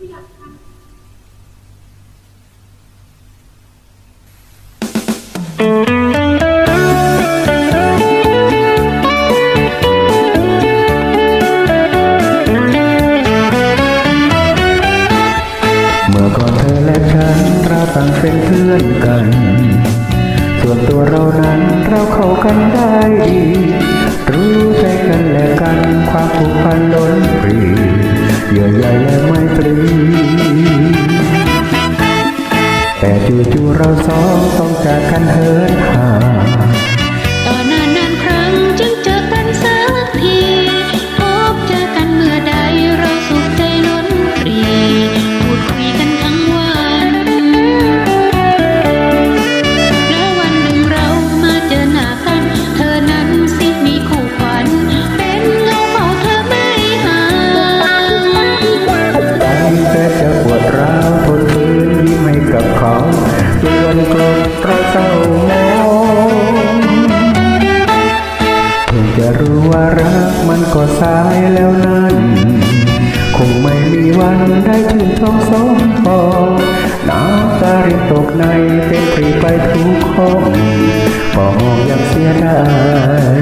ราต่างเป็นเพื่อนกันส่วนตัวเรานั้นเราเข้ากันได้ดีรู้ใจกันและกันความผูกพันล้นปรีเยื่อใยและ จู่ๆเราสองต้องจากกันเหินห่าง รู้ว่ารักมันก็สายแล้วนั้น คงไม่มีวันได้ถึงท้องสมพอน้ำตารินตกในเป็นปรีไปทุกห้องบอกยังเสียดาย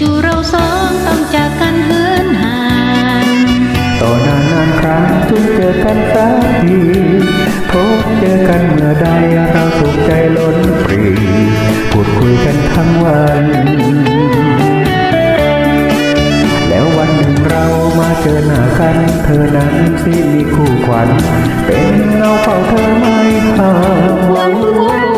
จู่ๆเราสองต้องจากกันเหินห่างต่อนานนานครั้งจึงเจอกันสักทีพบเจอกันเมื่อใดเราสุขใจล้นปรีพูดคุยกันทั้งวัน แล้ววันหนึ่งเรามาเจอหน้ากันเธอนั้นสิมีคู่ขวัญ เป็นเงาเฝ้าเธอไม่ห่าง